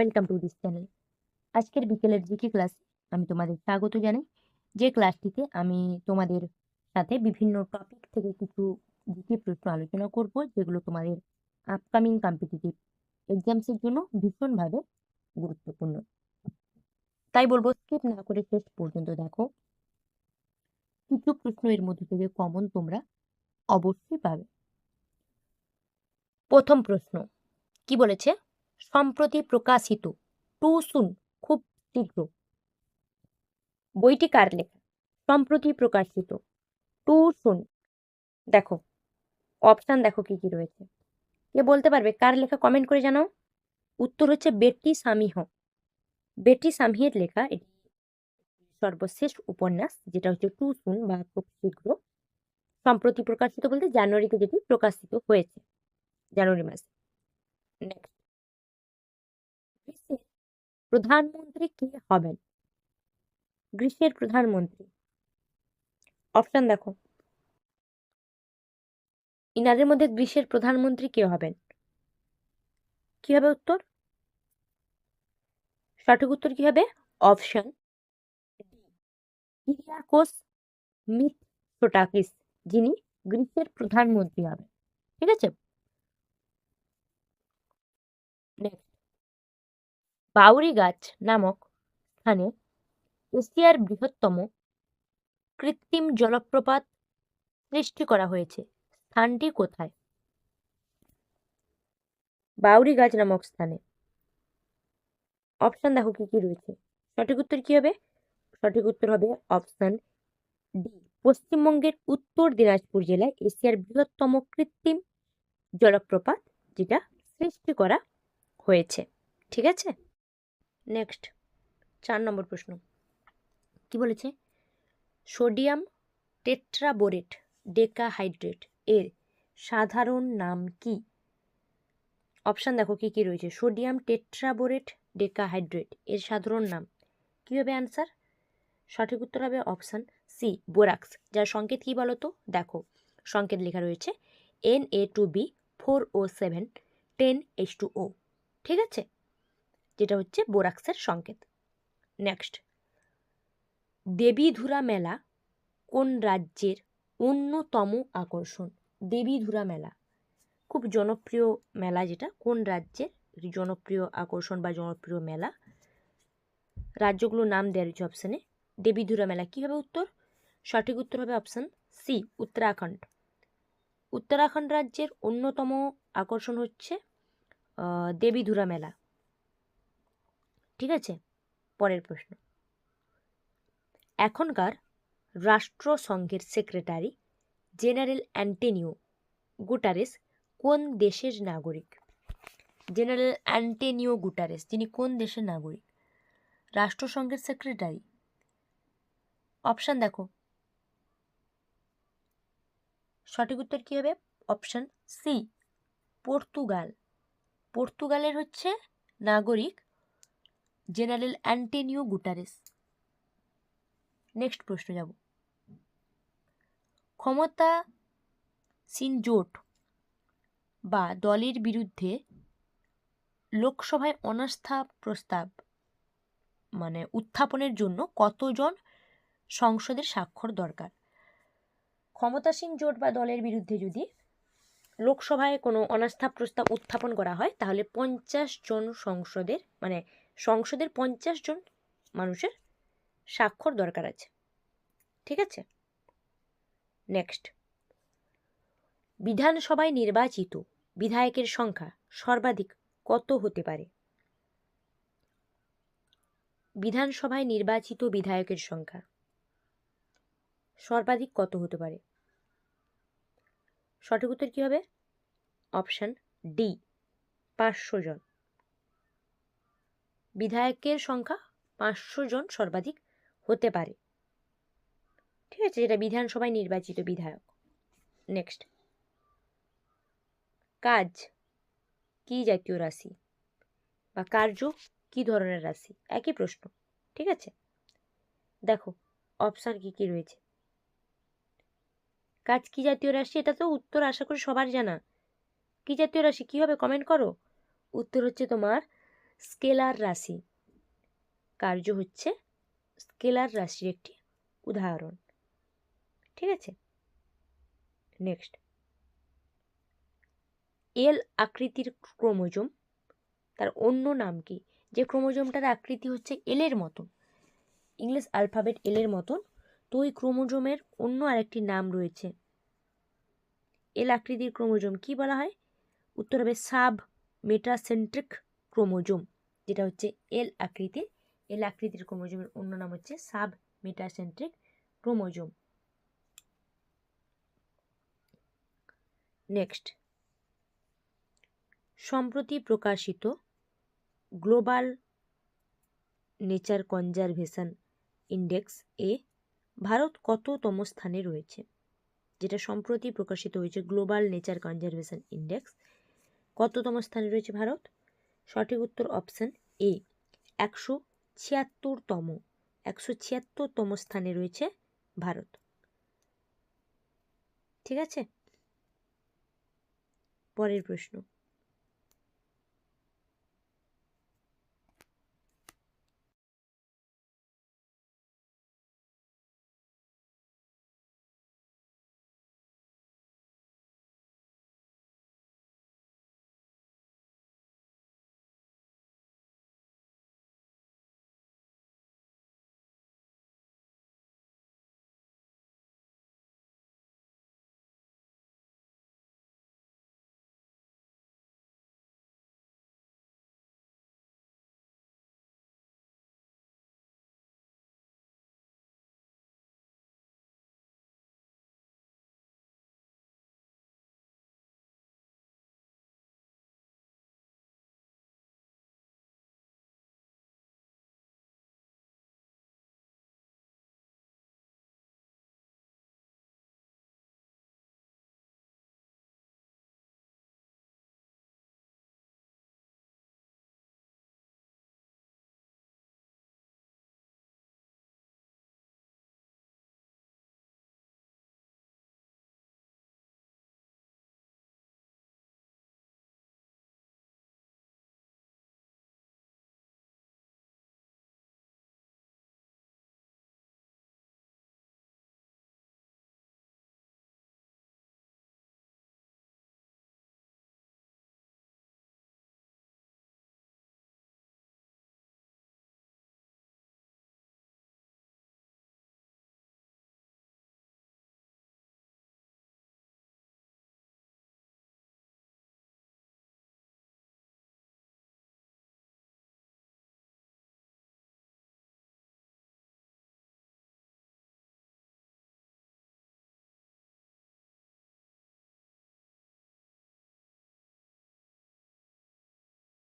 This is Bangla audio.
ওয়েলকাম টু দিস চ্যানেল আজকের বিকেলের জিকে ক্লাস আমি তোমাদের স্বাগত জানাই। যে ক্লাসটিতে আমি তোমাদের সাথে বিভিন্ন টপিক থেকে কিছু জিকে প্রশ্ন আলোচনা করব, যেগুলো তোমাদের আপকামিং কম্পিটিটিভ এক্সামসের জন্য ভীষণভাবে গুরুত্বপূর্ণ। তাই বলব স্কিপ না করে শেষ পর্যন্ত দেখো। কিছু প্রশ্ন এর মধ্যে থেকে কমন তোমরা অবশ্যই পাবে। প্রথম প্রশ্ন, কি বলেছে? সম্প্রতি প্রকাশিত। টু সুন খুব শীঘ্র। বইটি কার লেখা? সম্প্রতি প্রকাশিত। টু সুন দেখো, অপশান দেখো কি কি রয়েছে। কে বলতে পারবে? কার লেখা কমেন্ট করে জানাও। উত্তর হচ্ছে বেটি সামিহ। বেটি সামিহের লেখা এটি সর্বশেষ উপন্যাস, যেটা হচ্ছে টু সুন বা খুব শীঘ্র। সম্প্রতি প্রকাশিত বলতে জানুয়ারিতে যেটি প্রকাশিত হয়েছে, জানুয়ারি মাসে। নেক্সট প্রধানমন্ত্রী কে হবেন? গ্রীষ্মের প্রধানমন্ত্রী। অপশন দেখো। ইনাদের মধ্যে গ্রিসের প্রধানমন্ত্রী কে হবেন? কি হবে উত্তর? সঠিক উত্তর কি হবে? অপশন কিরিয়াকোস মিথসোটাকিস যিনি গ্রীষ্মের প্রধানমন্ত্রী হবেন। ঠিক আছে? বাউরি গাছ নামক স্থানে এশিয়ার বৃহত্তম কৃত্রিম জলপ্রপাত সৃষ্টি করা হয়েছে। স্থানটি কোথায়? বাউরি গাছ নামক স্থানে। অপশন দেখো কি কি রয়েছে। সঠিক উত্তর কি হবে? সঠিক উত্তর হবে অপশন ডি। পশ্চিমবঙ্গের উত্তর দিনাজপুর জেলায় এশিয়ার বৃহত্তম কৃত্রিম জলপ্রপাত যেটা সৃষ্টি করা হয়েছে। ঠিক আছে? নেক্সট চার নম্বর প্রশ্ন। কি বলেছে? সোডিয়াম টেট্রাবোরেট ডেকাহাইড্রেট এর সাধারণ নাম কি? অপশান দেখো কি কি রয়েছে। সোডিয়াম টেট্রাবোরেট ডেকাহাইড্রেট এর সাধারণ নাম। কী হবে অ্যান্সার? সঠিক উত্তর হবে অপশান সি বোরাক্স। যার সংকেত কী বলো তো দেখো সংকেত লেখা রয়েছে N A two B four O seven ten H two O ঠিক আছে? যেটা হচ্ছে বোরাক্সের সংকেত। নেক্সট দেবীধুরা মেলা কোন রাজ্যের অন্যতম আকর্ষণ? দেবীধুরা মেলা। খুব জনপ্রিয় মেলা যেটা। কোন রাজ্যের জনপ্রিয় আকর্ষণ বা জনপ্রিয় মেলা? রাজ্যগুলোর নাম দেওয়া রয়েছে অপশানে দেবীধুরা মেলা কী হবে উত্তর? সঠিক উত্তর হবে অপশান সি উত্তরাখণ্ড। উত্তরাখণ্ড রাজ্যের অন্যতম আকর্ষণ হচ্ছে দেবীধুরা মেলা। ঠিক আছে? পরের প্রশ্ন। এখনকার রাষ্ট্রসংঘের সেক্রেটারি জেনারেল অ্যান্টেনিও গুটারেস কোন দেশের নাগরিক? জেনারেল অ্যান্টেনিও গুটারেস যিনি কোন দেশের নাগরিক? রাষ্ট্রসংঘের সেক্রেটারি। অপশান দেখো। সঠিক উত্তর কী হবে? Option C, Portugal. পর্তুগালের হচ্ছে নাগরিক জেনারেল অ্যান্টেনিও গুটারেস। নেক্সট প্রশ্ন যাব। ক্ষমতা জোট বা দলের বিরুদ্ধে লোকসভায় অনাস্থা প্রস্তাব মানে উত্থাপনের জন্য কতজন সংসদের স্বাক্ষর দরকার? ক্ষমতাসীন জোট বা দলের বিরুদ্ধে যদি লোকসভায় কোনো অনাস্থা প্রস্তাব উত্থাপন করা হয়, তাহলে পঞ্চাশ জন সংসদের মানে সংসদের পঞ্চাশ জন মানুষের স্বাক্ষর দরকার আছে। ঠিক আছে? নেক্সট বিধানসভায় নির্বাচিত বিধায়কের সংখ্যা সর্বাধিক কত হতে পারে? বিধানসভায় নির্বাচিত বিধায়কের সংখ্যা সর্বাধিক কত হতে পারে? সঠিক উত্তর কী হবে? অপশান ডি পাঁচশো জন। বিধায়কের সংখ্যা পাঁচশো জন সর্বাধিক হতে পারে। ঠিক আছে, যেটা বিধানসভায় নির্বাচিত বিধায়ক। নেক্সট কাজ। কি জাতীয় রাশি? বা কার্য কি ধরনের রাশি? একই প্রশ্ন। ঠিক আছে? দেখো অপশান কি কি রয়েছে? কাজ কি জাতীয় রাশি? এটা তো উত্তর আশা করি সবার জানা। কি জাতীয় রাশি? কী হবে কমেন্ট করো? উত্তর হচ্ছে তোমার স্কেলার রাশি। কার্য হচ্ছে স্কেলার রাশির একটি উদাহরণ। ঠিক আছে? নেক্সট এল আকৃতির ক্রোমোজোম, তার অন্য নাম কি? যে ক্রোমোজোমটার আকৃতি হচ্ছে এলের মতন। ইংলিশ অ্যালফাবেট এলের মতন। তো ওই ক্রোমোজোমের অন্য আরেকটি নাম রয়েছে। এল আকৃতির ক্রোমোজোম কি বলা হয়? উত্তর হবে সাব মেটাসেন্ট্রিক ক্রোমোজোম, যেটা হচ্ছে এল আকৃতির এল আকৃতির ক্রোমোজোমের অন্য নাম হচ্ছে সাব মেটাসেন্ট্রিক ক্রোমোজোম। নেক্সট সম্প্রতি প্রকাশিত গ্লোবাল নেচার কনজারভেশন ইন্ডেক্স এ ভারত কততম স্থানে রয়েছে? যেটা সম্প্রতি প্রকাশিত হয়েছে গ্লোবাল নেচার কনজারভেশন ইন্ডেক্স কততম স্থানে রয়েছে ভারত? সঠিক উত্তর অপশান এ, একশো ছিয়াত্তরতম একশো ছিয়াত্তরতম স্থানে রয়েছে ভারত। ঠিক আছে? পরের প্রশ্ন